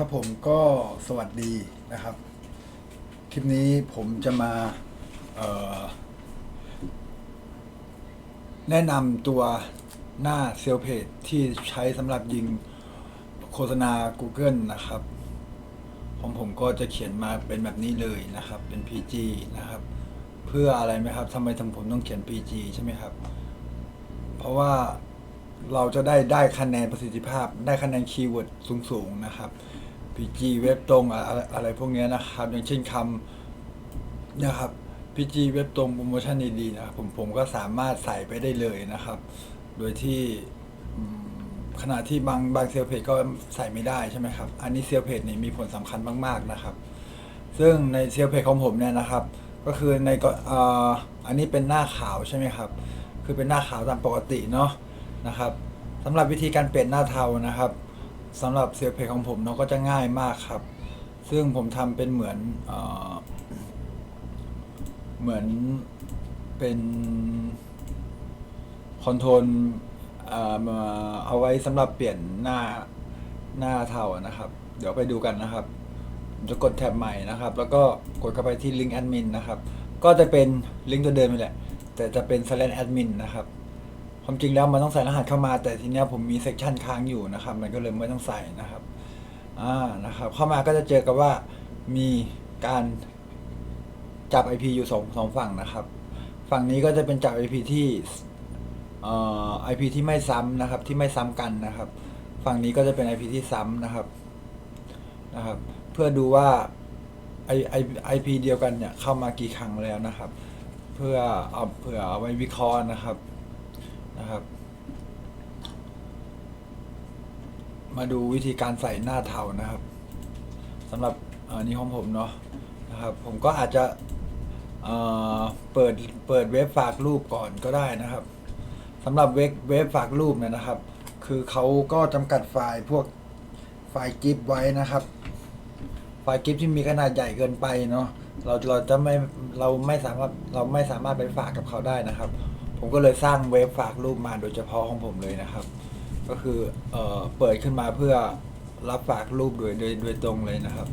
ครับผมก็สวัสดีนะครับ คลิปนี้ผมจะมาแนะนำตัวหน้าเซลเพจที่ใช้สำหรับยิงโฆษณา Google นะครับ ของผมก็จะเขียนมาเป็นแบบนี้เลยนะครับ เป็น PG นะครับ เพื่ออะไรไหมครับทำไมทำผมต้องเขียน PG ใช่ไหมครับ เพราะว่าเราจะได้ได้คะแนนประสิทธิภาพ ได้คะแนนคีย์เวิร์ดสูงๆนะครับ PG เว็บตรงอะอะไรอะไรพวกนี้นะครับ อย่างเช่นคำนะครับ PG เว็บตรงโปรโมชั่นดีๆนะครับผมผมก็สามารถใส่ไปได้เลยนะครับ โดยที่ขณะที่บางบางเซลเพจก็ใส่ไม่ได้ใช่ไหมครับ อันนี้เซลเพจนี่มีผลสำคัญมากๆนะครับ ซึ่งในเซลเพจของผมเนี่ยนะครับ ก็คือในก็อ่ออันนี้เป็นหน้าขาวใช่ไหมครับ คือเป็นหน้าขาวตามปกติเนาะนะครับสำหรับวิธีการเปลี่ยนหน้าเทานะครับ สำหรับเซลเพจของผมเนาะก็จะง่ายมากครับ ซึ่งผมทำเป็นเหมือนเอเหมือนเป็นคอนโทรลเอาเอาไว้สำหรับเปลี่ยนหน้าหน้าเท่านะครับ เดี๋ยวไปดูกันนะครับ จะกดแท็บใหม่นะครับ แล้วก็กดเข้าไปที่ลิงก์แอดมินนะครับ ก็จะเป็นลิงก์ตัวเดิมนี่แหละ แต่จะเป็น slash admin นะครับ ความจริงแล้วมันต้องใส่รหัสเข้ามา แต่ทีเนี้ยผมมีเซ c ชันค้างอยู่นะครับ มันก็เลยไม่ต้องใส่นะครับอ่านะครับเข้ามาก็จะเจอกับว่ามีการจับ IP อยู่สองสองฝั่งนะครับ ฝั่งนี้ก็จะเป็นจับ IP ที่เอ่อ IP ที่ไม่ซ้ำนะครับ ที่ไม่ซ้ำกันนะครับ ฝั่งนี้ก็จะเป็น IP ที่ซ้ำนะครับนะครับ เพื่อดูว่าไอไอไอพีเดียวกันเนี่ยเข้ามากี่ครั้งแล้วนะครับ เพื่อเอาเผื่อเอาไว้วิเคราะห์นะครับ นะครับ มาดูวิธีการใส่หน้าเทานะครับสำหรับอ่อนี่ของผมเนาะนะครับ ผมก็อาจจะเเปิดเปิดเว็บฝากรูปก่อนก็ได้นะครับสำหรับเว็บเว็บฝากรูปเนี่ยนะครับ คือเขาก็จำกัดไฟล์พวกไฟล์กิฟไว้นะครับ ไฟล์กิฟที่มีขนาดใหญ่เกินไปเนาะเราเราจะไม่เราไม่สามารถเราไม่สามารถไปฝากกับเขาได้นะครับ ผมก็เลยสร้างเว็บฝากรูปมาโดยเฉพาะของผมเลยนะครับ ก็คือเอ่อเปิดขึ้นมาเพื่อรับฝากรูปโดยโดยโดยตรงเลยนะครับ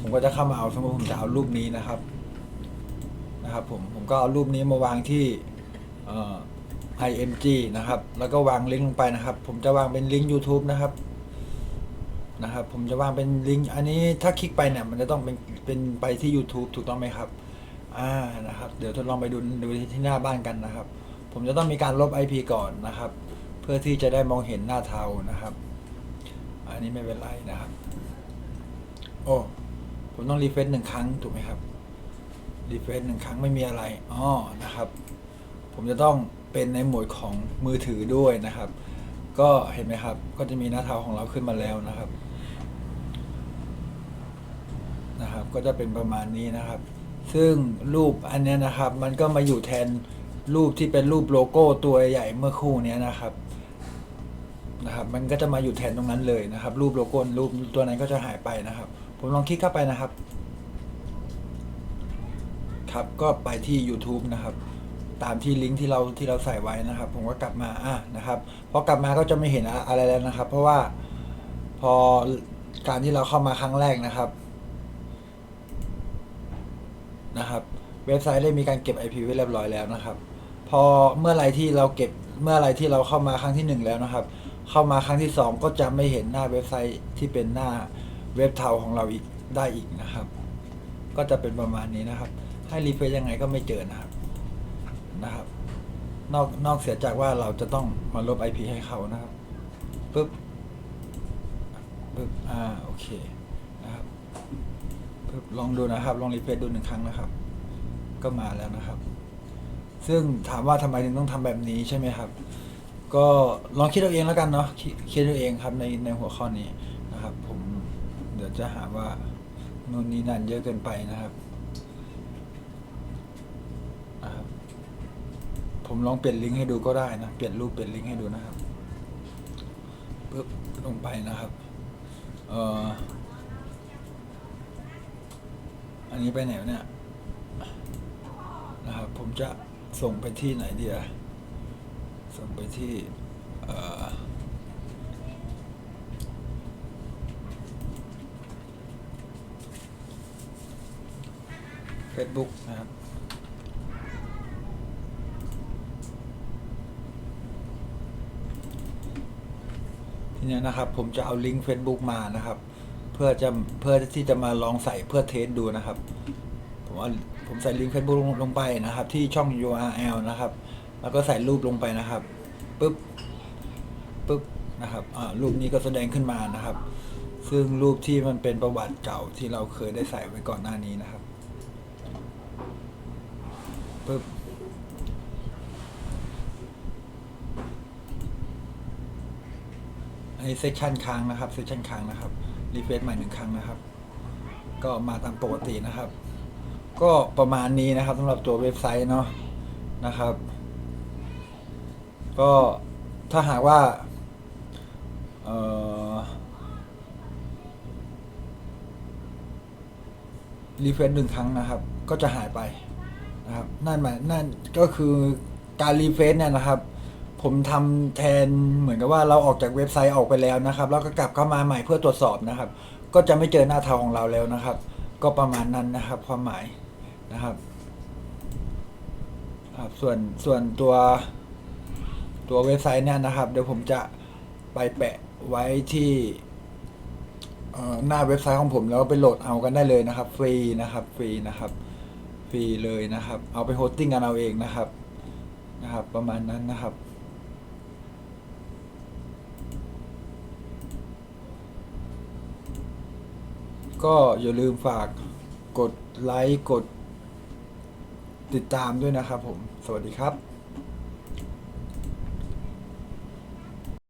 ผมก็จะเข้ามาเอาสมมติผมจะเอารูปนี้นะครับนะครับผมผมก็เอารูปนี้มาวางที่เอ่อ img นะครับ แล้วก็วางลิงก์ลงไปนะครับ ผมจะวางเป็นลิงก์ YouTube นะครับนะครับ ผมจะวางเป็นลิงก์อันนี้ถ้าคลิกไปเนี่ยมันจะต้องเป็นเป็นไปที่ YouTube ถูกต้องไหมครับอ่านะครับ เดี๋ยวทดลองไปดูดูที่หน้าบ้านกันนะครับ ผมจะต้องมีการลบ IP ก่อนนะครับ เพื่อที่จะได้มองเห็นหน้าเทานะครับ อันนี้ไม่เป็นไรนะครับ โอ้ผมต้องรีเฟรชหนึ่งครั้งถูกไหมครับรีเฟรชหนึ่งครั้งไม่มีอะไรอ๋อนะครับ ผมจะต้องเป็นในโหมดของมือถือด้วยนะครับ ก็เห็นไหมครับ ก็จะมีหน้าเทาของเราขึ้นมาแล้วนะครับนะครับ ก็จะเป็นประมาณนี้นะครับ ซึ่งรูปอันนี้นะครับ มันก็มาอยู่แทน รูปที่เป็นรูปโลโก้ตัวใหญ่เมื่อครู่นี้นะครับนะครับ มันก็จะมาอยู่แทนตรงนั้นเลยนะครับ รูปโลโก้รูปตัวนั้นก็จะหายไปนะครับ ผมลองคลิกเข้าไปนะครับ ครับก็ไปที่ YouTube นะครับตามที่ลิงก์ที่เราที่เราใส่ไว้นะครับ ผมก็กลับมาอะนะครับพอกลับมาก็จะไม่เห็นอะไรแล้วนะครับ เพราะว่าพอการที่เราเข้ามาครั้งแรกนะครับนะครับ เว็บไซต์ได้มีการเก็บ IP ไว้เรียบร้อยแล้วนะครับ อเมื่อไรที่เราเก็บเมื่อไรที่เราเข้ามาครั้งที่หนึ่งแล้วนะครับ เข้ามาครั้งที่สองก็จะไม่เห็นหน้าเว็บไซต์ที่เป็นหน้าเว็บเทาของเราอีกได้อีกนะครับ ก็จะเป็นประมาณนี้นะครับ ให้รีเฟรชยังไงก็ไม่เจอนะครับนะครับ นอกนอกเสียจากว่าเราจะต้องมาลบ IP ให้เขานะครับปึ๊บปึ๊บอ่าโอเคนะครับปึ๊บลองดูนะครับ ลองรีเฟรชดูหนึ่งครั้งนะครับ ก็มาแล้วนะครับ ซึ่งถามว่าทำไมถึงต้องทำแบบนี้ใช่ไหมครับ ก็ลองคิดเอาเองแล้วกันเนาะคิดคิดเอาเองครับในในหัวข้อนี้นะครับ ผมเดี๋ยวจะหาว่านู่นนี่นั่นเยอะเกินไปนะครับนะครับ ผมลองเปลี่ยนลิงก์ให้ดูก็ได้นะเปลี่ยนรูปเปลี่ยนลิงก์ให้ดูนะครับปึ๊บลงไปนะครับเอ่ออันนี้ไปไหนเนี่ยนะครับผมจะ ส่งไปที่ไหนเดียส่งไปที่เฟซบุ๊กนะครับทีนี้นะครับ ผมจะเอาลิงก์เฟซบุ๊กมานะครับ เพื่อจะเพื่อที่จะมาลองใส่เพื่อเทสดูนะครับ ผมว่า ผมใส่ลิงก์ Facebook ลงไปนะครับ ที่ช่อง URL นะครับ แล้วก็ใส่รูปลงไปนะครับปุ๊บปุ๊บนะครับรูปนี้ก็แสดงขึ้นมานะครับ ซึ่งรูปที่มันเป็นประวัติเก่าที่เราเคยได้ใส่ไว้ก่อนหน้านี้นะครับปุ๊บอันเซสชันค้างนะครับเซสชันค้างนะครับรีเฟรชใหม่หนึ่งครั้งนะครับ ก็มาตามปกตินะครับ ก็ประมาณนี้นะครับสำหรับตัวเว็บไซต์เนาะนะครับ ก็ถ้าหากว่าเอ่อรีเฟรชหนึ่งครั้งนะครับ ก็จะหายไปนะครับนั่นหมายนั่นก็คือการรีเฟรชเนี่ยนะครับ ผมทำแทนเหมือนกับว่าเราออกจากเว็บไซต์ออกไปแล้วนะครับ แล้วก็กลับเข้ามาใหม่เพื่อตรวจสอบนะครับ ก็จะไม่เจอหน้าเทาของเราแล้วนะครับ ก็ประมาณนั้นนะครับ ความหมาย นะครับครับส่วนส่วนตัวตัวเว็บไซต์เนี่ยนะครับ เดี๋ยวผมจะไปแปะไว้ที่หน้าเว็บไซต์ของผมแล้วไปโหลดเอากันได้เลยนะครับ ฟรีนะครับฟรีนะครับฟรีเลยนะครับ เอาไปโฮสติ้งกันเอาเองนะครับนะครับ ประมาณนั้นนะครับก็อย่าลืมฝากกดไลค์กด ติดตามด้วยนะครับผม สวัสดีครับ